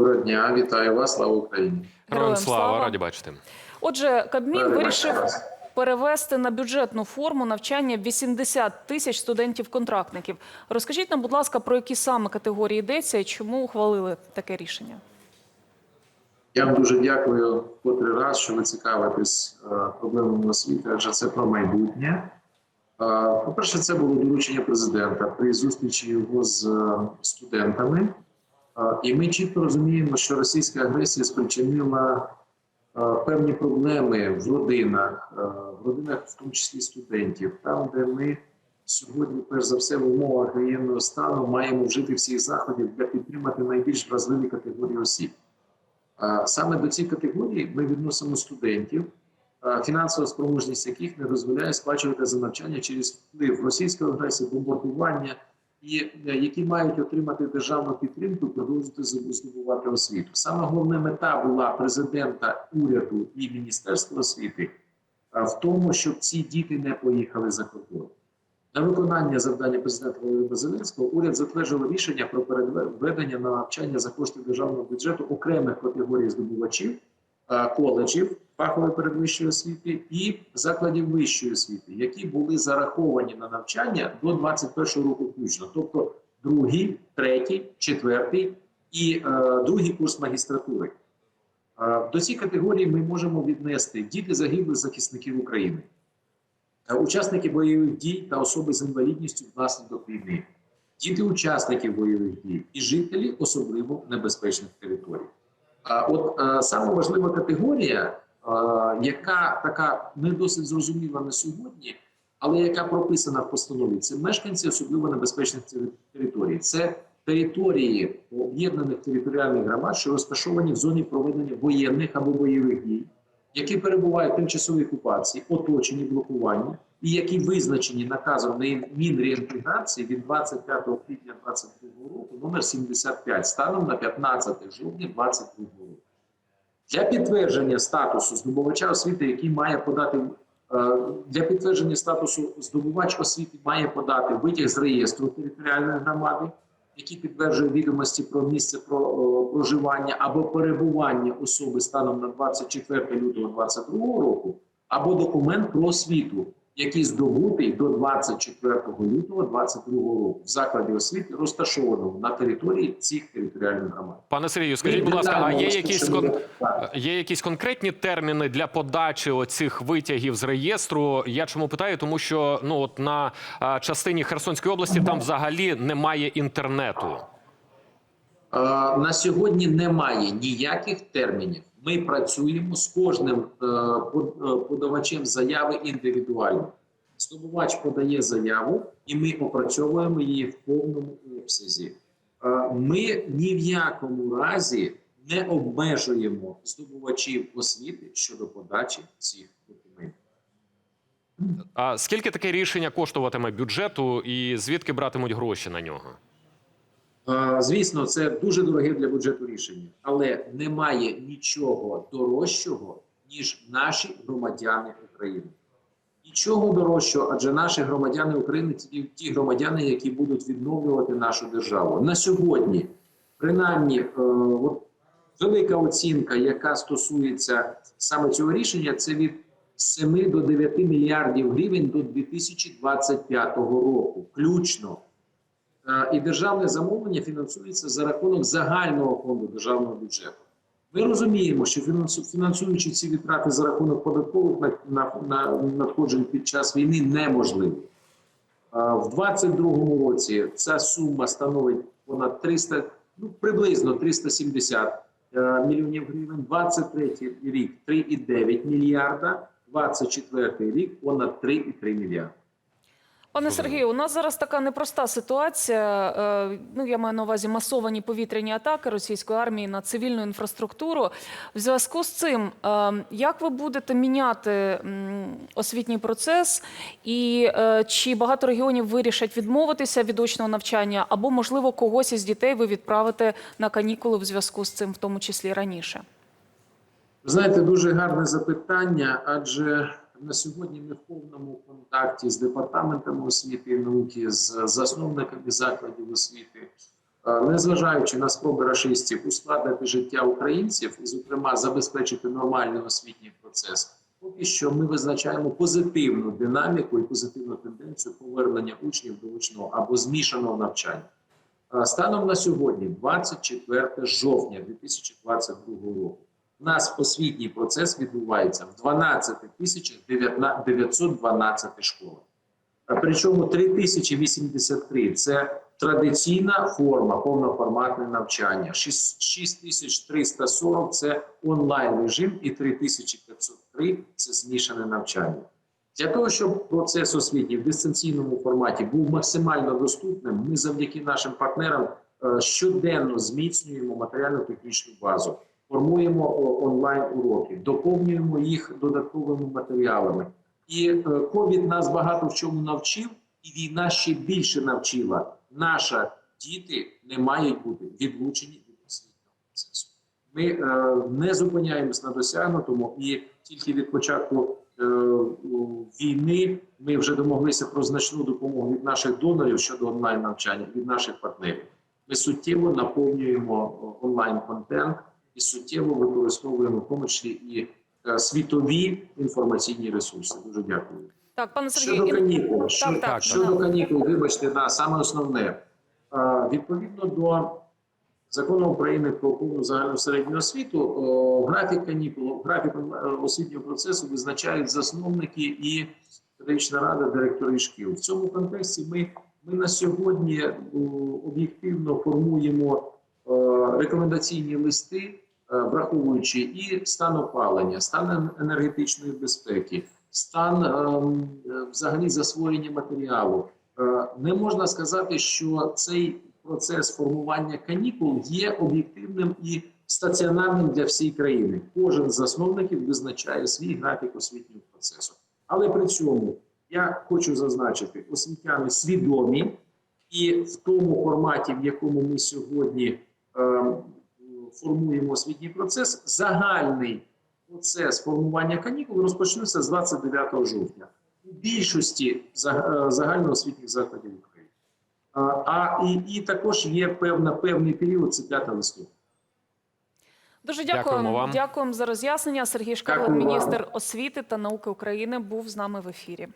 Доброго дня, вітаю вас, слава Україні. Героям слава, раді бачити. Отже, Кабмін Раді вирішив бачити вас. перевести на бюджетну форму навчання 80 тисяч студентів-контрактників. Розкажіть нам, будь ласка, про які саме категорії йдеться і чому ухвалили таке рішення? Я вам дуже дякую котрий раз, що ви цікавитесь е, проблемами освіти, адже це про майбутнє. Е, По-перше, це було доручення президента при зустрічі його з е, студентами. І ми чітко розуміємо, що російська агресія спричинила певні проблеми в родинах, в родинах, в тому числі студентів, там, де ми сьогодні, перш за все, в умовах воєнного стану маємо вжити всіх заходів для підтримати найбільш вразливі категорії осіб. Саме до цих категорій ми відносимо студентів, фінансова спроможність яких не дозволяє сплачувати за навчання через вплив російської агресії, бомбардування, і е, які мають отримати державну підтримку, і продовжити здобу- здобувати освіту. Саме головна мета була президента, уряду і міністерства освіти в тому, щоб ці діти не поїхали за кордон. На виконання завдання президента Володимира Зеленського уряд затверджував рішення про переведення на навчання за кошти державного бюджету окремих категорій здобувачів, коледжів фахової передвищої освіти і закладів вищої освіти, які були зараховані на навчання до 21 року включно, тобто другий, третій, четвертий і е, другий курс магістратури. Е, До цієї категорії ми можемо віднести діти загиблих захисників України та учасники бойових дій та особи з інвалідністю внаслідок війни, діти учасників бойових дій і жителі особливо небезпечних територій. А от е, саме важлива категорія, е, яка така не досить зрозуміла на сьогодні, але яка прописана в постанові, це мешканці особливо небезпечних територій. Це території об'єднаних територіальних громад, що розташовані в зоні проведення воєнних або бойових дій, які перебувають в тимчасовій окупації, оточені блокування, і які визначені наказом Мін- Мінреінтеграції від 25 квітня 2022 року, номер 75, станом на 15 жовтня 2022 року. Для підтвердження статусу здобувача освіти, який має подати для підтвердження статусу здобувач освіти, має подати витяг з реєстру територіальної громади, який підтверджує відомості про місце е, проживання або перебування особи станом на 24 лютого 2022 року, або документ про освіту, який здобутий до 24 лютого 2022 року в закладі освіти, розташованому на території цих територіальних громад. Пане Сергію, скажіть, будь ласка, а є якісь кон... є якісь конкретні терміни для подачі оцих витягів з реєстру? Я чому питаю? Тому що ну от на частині Херсонської області там взагалі немає інтернету. Е, На сьогодні немає ніяких термінів. Ми працюємо з кожним е, е, подавачем заяви індивідуально. Здобувач подає заяву, і ми опрацьовуємо її в повному обсязі. Е, Ми ні в якому разі не обмежуємо здобувачів освіти щодо подачі цих документів. А скільки таке рішення коштуватиме бюджету, і звідки братимуть гроші на нього? Звісно, це дуже дороге для бюджету рішення, але немає нічого дорожчого, ніж наші громадяни України. Нічого дорожчого, адже наші громадяни України ті, ті громадяни, які будуть відновлювати нашу державу. На сьогодні, принаймні, е, велика оцінка, яка стосується саме цього рішення, це від 7 до 9 мільярдів гривень до 2025 року, включно. Е, і державне замовлення фінансується за рахунок загального фонду державного бюджету. Ми розуміємо, що фінансуючи ці витрати за рахунок податкових на- на- на- надходжень під час війни неможливо. Е, В 2022 році ця сума становить понад 300, ну приблизно 370 е, мільйонів гривень. 23 рік 3,9 мільярда, 24 рік понад 3,3 мільярда. Пане Сергію, у нас зараз така непроста ситуація. Е, Ну, я маю на увазі масовані повітряні атаки російської армії на цивільну інфраструктуру. В зв'язку з цим, е, як ви будете міняти освітній процес, і е, чи багато регіонів вирішать відмовитися від очного навчання, або можливо когось із дітей ви відправите на канікули в зв'язку з цим, в тому числі раніше? Знаєте, дуже гарне запитання, адже на сьогодні ми в повному контакті з департаментами освіти і науки, з засновниками закладів освіти. Е, Незважаючи на спроби рашистів ускладнити життя українців і, зокрема, забезпечити нормальний освітній процес, поки що ми визначаємо позитивну динаміку і позитивну тенденцію повернення учнів до очного або змішаного навчання. Е, Станом на сьогодні, 24 жовтня 2022 року, у нас освітній процес відбувається в 12 тисячах 912 школах. Причому 3083 – це традиційна форма повноформатне навчання. 6 6340 – це онлайн режим і 3503 – це змішане навчання. Для того, щоб процес освітній в дистанційному форматі був максимально доступним, ми завдяки нашим партнерам е, щоденно зміцнюємо матеріально-технічну базу, формуємо онлайн-уроки, доповнюємо їх додатковими матеріалами. І е, ковід нас багато в чому навчив, і війна ще більше навчила. Наші діти не мають бути відлучені від освітнього процесу. Ми е, не зупиняємось на досягнутому, і тільки від початку е, війни ми вже домоглися про значну допомогу від наших донорів щодо онлайн навчання, від наших партнерів. Ми суттєво наповнюємо онлайн-контент і суттєво використовуємо в тому числі і е, світові інформаційні ресурси. Дуже дякую. Так, пане Щодо Сергію, канікул, що, так, так, щодо так. канікул, вибачте, да, саме основне. Е, Відповідно до закону України про повну загальну середню освіту, графік канікул, графік е, освітнього процесу визначають засновники і педагогічна рада директорів шкіл. В цьому контексті ми, ми на сьогодні об'єктивно формуємо рекомендаційні листи, е, враховуючи і стан опалення, стан енергетичної безпеки, стан ем, е, взагалі засвоєння матеріалу. Е, Не можна сказати, що цей процес формування канікул є об'єктивним і стаціонарним для всієї країни. Кожен з засновників визначає свій графік освітнього процесу. Але при цьому я хочу зазначити, освітяни свідомі і в тому форматі, в якому ми сьогодні формуємо освітній процес, загальний процес формування канікул розпочнеться з 29 жовтня у більшості е, загальноосвітніх закладів України. А, А і, і також є певна певний період, це 5 листопада. дуже Дякуємо дякуємо. вам. Дякуємо за роз'яснення. Сергій Шкарлет, міністр освіти та науки України, був з нами в ефірі.